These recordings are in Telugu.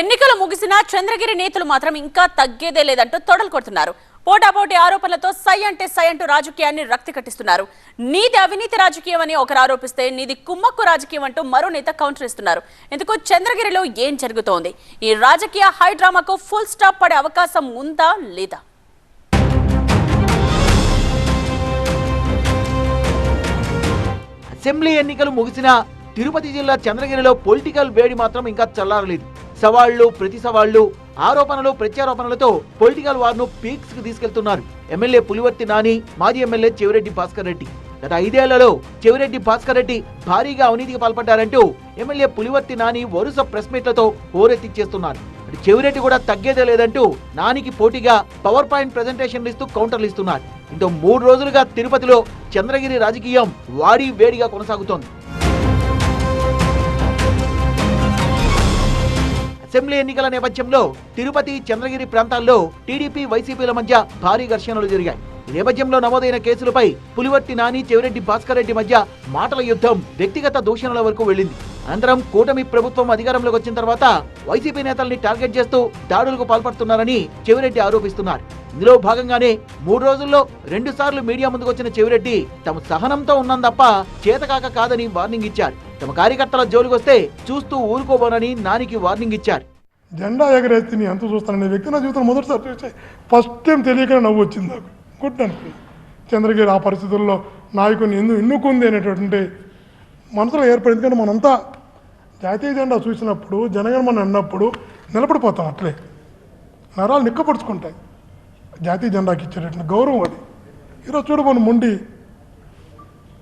ఎన్నికలు ముగిసినా చంద్రగిరి నేతలు మాత్రం ఇంకా తగ్గేదే లేదంటూ తొడలు కొడుతున్నారు. పోటాపోటీ ఆరోపణలతో సై అంటే సై అంటూ రాజకీయాన్ని రక్తి కట్టిస్తున్నారు. నీది అవినీతి రాజకీయం అని ఒకరు ఆరోపిస్తే నీది కుమ్మక్కు రాజకీయం అంటూ మరో నేత కౌంటర్ ఇస్తున్నారు. ఎందుకు చంద్రగిరిలో ఏం జరుగుతోంది? ఈ రాజకీయ హైడ్రామాకు ఫుల్ స్టాప్ పడే అవకాశం ఉందా లేదా? అసెంబ్లీ ఎన్నికలు ముగిసినా తిరుపతి జిల్లా చంద్రగిరిలో పొలిటికల్ వేడి మాత్రం ఇంకా చల్లారలేదు. సవాళ్ళు ప్రతి సవాళ్ళు ఆరోపణలు ప్రత్యారోపణలతో పొలిటికల్ వార్ను పీక్స్కు తీసుకెళ్తున్నారు. ఎమ్మెల్యే పులివర్తి నాని మాజీ ఎమ్మెల్యే చెవిరెడ్డి భాస్కర్ రెడ్డి. గత ఐదేళ్ళలో చెవిరెడ్డి భాస్కర్ రెడ్డి భారీగా అవినీతికి పాల్పడ్డారంటూ ఎమ్మెల్యే పులివర్తి నాని వరుస ప్రెస్ మీట్లతో హోరెత్తిచ్చేస్తున్నారు. చెవిరెడ్డి కూడా తగ్గేదే లేదంటూ నానికి పోటీగా పవర్ పాయింట్ ప్రెజెంటేషన్ ఇస్తూ కౌంటర్లు ఇస్తున్నారు. ఇంత మూడు రోజులుగా తిరుపతిలో చంద్రగిరి రాజకీయం వాడి వేడిగా కొనసాగుతోంది. అసెంబ్లీ ఎన్నికల నేపథ్యంలో తిరుపతి చంద్రగిరి ప్రాంతాల్లో టీడీపీ వైసీపీల మధ్య భారీ ఘర్షణలు జరిగాయి. ఈ నేపథ్యంలో నమోదైన కేసులపై పులివర్తి నాని చెవిరెడ్డి భాస్కర్ రెడ్డి మధ్య మాటల యుద్ధం వ్యక్తిగత దూషణల వరకు వెళ్ళింది. అనంతరం కూటమి ప్రభుత్వం అధికారంలోకి వచ్చిన తర్వాత వైసీపీ నేతల్ని టార్గెట్ చేస్తూ దాడులకు పాల్పడుతున్నారని చెవిరెడ్డి ఆరోపిస్తున్నారు. ఇందులో భాగంగానే మూడు రోజుల్లో రెండు సార్లు మీడియా ముందుకు వచ్చిన చెవిరెడ్డి తమ సహనంతో ఉన్నాం తప్ప చేతకాక కాదని వార్నింగ్ ఇచ్చారు. తమ కార్యకర్తల జోలికొస్తే చూస్తూ ఊరుకోబోనని నానికి వార్నింగ్ ఇచ్చారు. జెండా ఎగరేస్తే నీ ఎంత చూస్తాననే వ్యక్తి నా జీవితంలో మొదటిసారి చూస్తే ఫస్ట్ టైం తెలియకనే నవ్వు వచ్చింది నాకు. గుడ్ అనుకున్నాను చంద్రగిరి ఆ పరిస్థితుల్లో నాయకుని ఎందుకు ఎన్నుకుంది అనేటటువంటి మనసులో ఏర్పడింది కానీ మనంతా జాతీయ జెండా చూసినప్పుడు జనగణమని అన్నప్పుడు నిలబడిపోతాం అట్లే. నరాలు నిక్కపరుచుకుంటాయి. జాతీయ జెండాకి ఇచ్చేటటువంటి గౌరవం అది. ఈరోజు చూడబోని ముండి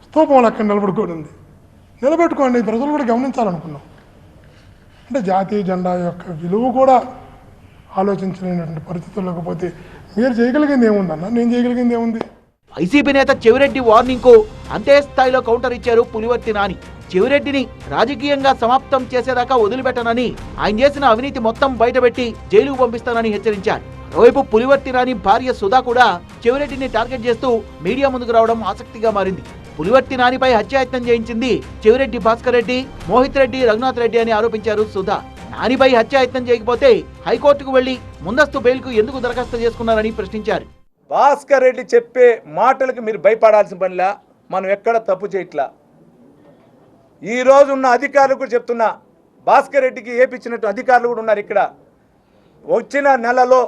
స్తూపం అక్కడ నిలబడుకోండి నిలబెట్టుకోండి ప్రజలు కూడా గమనించాలనుకున్నాం. అంటే జాతీయ జెండా యొక్క విలువ కూడా ఆలోచించలేనటువంటి పరిస్థితుల్లోకి పోతే మీరు చేయగలిగింది ఏముందన్న నేను చేయగలిగింది ఏముంది? వైసీపీ నేత చెవిరెడ్డి వార్నింగ్కు అంతే స్థాయిలో కౌంటర్ ఇచ్చారు పులివర్తి నాని. చెవిరెడ్డిని రాజకీయంగా సమాప్తం చేసేదాకా వదిలిపెట్టనని ఆయన చేసిన అవినీతి మొత్తం బయటపెట్టి జైలుకు పంపిస్తానని హెచ్చరించారు. మరోవైపు పులివర్తి రాని భార్య సుధా కూడా చెవిరెడ్డిని టార్గెట్ చేస్తూ మీడియా ముందుకు రావడం ఆసక్తిగా మారింది. పులివర్తి నానిపై హత్యాయత్నం చేయించింది చెవిరెడ్డి భాస్కర్ రెడ్డి మోహిత్ రెడ్డి రఘునాథ్ రెడ్డి అని ఆరోపించారు సుధా. నానిపై హత్యాయత్నం చేయకపోతే హైకోర్టుకు వెళ్ళి ముందస్తు బెయిల్కు ఎందుకు దరఖాస్తు చేసుకున్నారని ప్రశ్నించారు. భాస్కర్ రెడ్డి చెప్పే మాటలకు మీరు భయపడాల్సిన పనిలా మనం ఎక్కడ తప్పు చేయట్లా? ఈ రోజు ఉన్న అధికారులు కూడా చెప్తున్నా భాస్కర్ రెడ్డికి ఏపిచ్చినట్టు అధికారులు కూడా ఉన్నారు ఇక్కడ. వచ్చిన నెలలో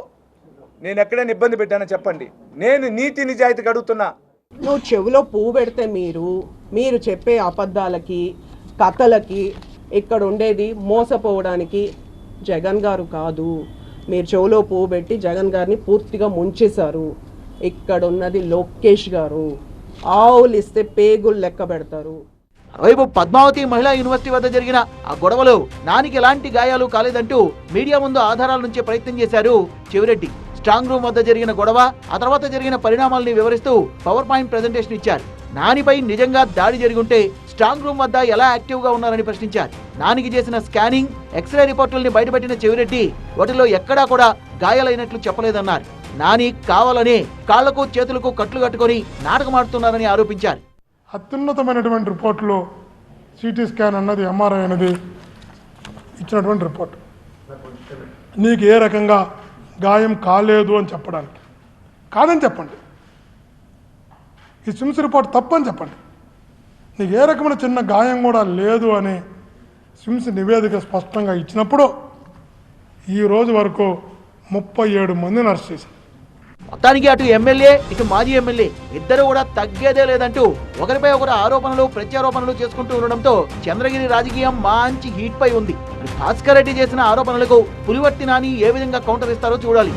నేను ఎక్కడైనా ఇబ్బంది పెట్టానో చెప్పండి. నేను నీతి నిజాయితీకి అడుగుతున్నా నువ్వు చెవిలో పువ్వు పెడితే మీరు మీరు చెప్పే అబద్ధాలకి కథలకి ఇక్కడ ఉండేది మోసపోవడానికి జగన్ గారు కాదు. మీరు చెవులో పువ్వు పెట్టి జగన్ గారిని పూర్తిగా ముంచేశారు. ఇక్కడ ఉన్నది లోకేష్ గారు. ఆవులు ఇస్తే పేగులు లెక్క పెడతారు. రేపు పద్మావతి మహిళా యూనివర్సిటీ వద్ద జరిగిన ఆ గొడవలో నానికి ఎలాంటి గాయాలు కాలేదంటూ మీడియా ముందు ఆధారాల నుంచే ప్రయత్నం చేశారు చెవిరెడ్డి. స్ట్రాంగ్ రూమ్ వద్ద జరిగిన గొడవ ఆ తర్వాత జరిగిన పరిణామాల్ని వివరిస్తూ పవర్ పాయింట్ ప్రెజెంటేషన్ ఇచ్చారు. నానిపై నిజంగా దాడి జరిగుంటే స్ట్రాంగ్ రూమ్ వద్ద ఎలా యాక్టివ్గా ఉన్నారని ప్రశ్నించారు. నానికి చేసిన స్కానింగ్ ఎక్స్రే రిపోర్టుల్ని బయటపెట్టిన చెవిరెడ్డి వాటిలో ఎక్కడా కూడా గాయాలైనట్లు చెప్పలేదన్నారు. నాని కావాలనే కాళ్ళకు చేతులకు కట్లు కట్టుకొని నాటకమాడుతున్నారని ఆరోపించారు. అత్యున్నతమైనటువంటి రిపోర్ట్లో సిటీ స్కాన్ అన్నది ఎంఆర్ఐ అనేది ఇచ్చినటువంటి రిపోర్ట్. నీకు ఏ రకంగా గాయం కాలేదు అని చెప్పడానికి. కాదని చెప్పండి. ఈ స్విమ్స్ రిపోర్ట్ తప్పని చెప్పండి. నీకు ఏ రకమైన చిన్న గాయం కూడా లేదు అని సిమ్స్ నివేదిక స్పష్టంగా ఇచ్చినప్పుడు ఈ రోజు వరకు ముప్పై ఏడు మంది నర్స్ చేశారు. మొత్తానికి అటు ఎమ్మెల్యే ఇటు మాజీ ఎమ్మెల్యే ఇద్దరు కూడా తగ్గేదే లేదంటూ ఒకరిపై ఒకరు ఆరోపణలు ప్రత్యారోపణలు చేసుకుంటూ ఉండడంతో చంద్రగిరి రాజకీయం మంచి హీట్ పై ఉంది. భాస్కర్ రెడ్డి చేసిన ఆరోపణలకు పులివర్తి నాని ఏ విధంగా కౌంటర్ ఇస్తారో చూడాలి.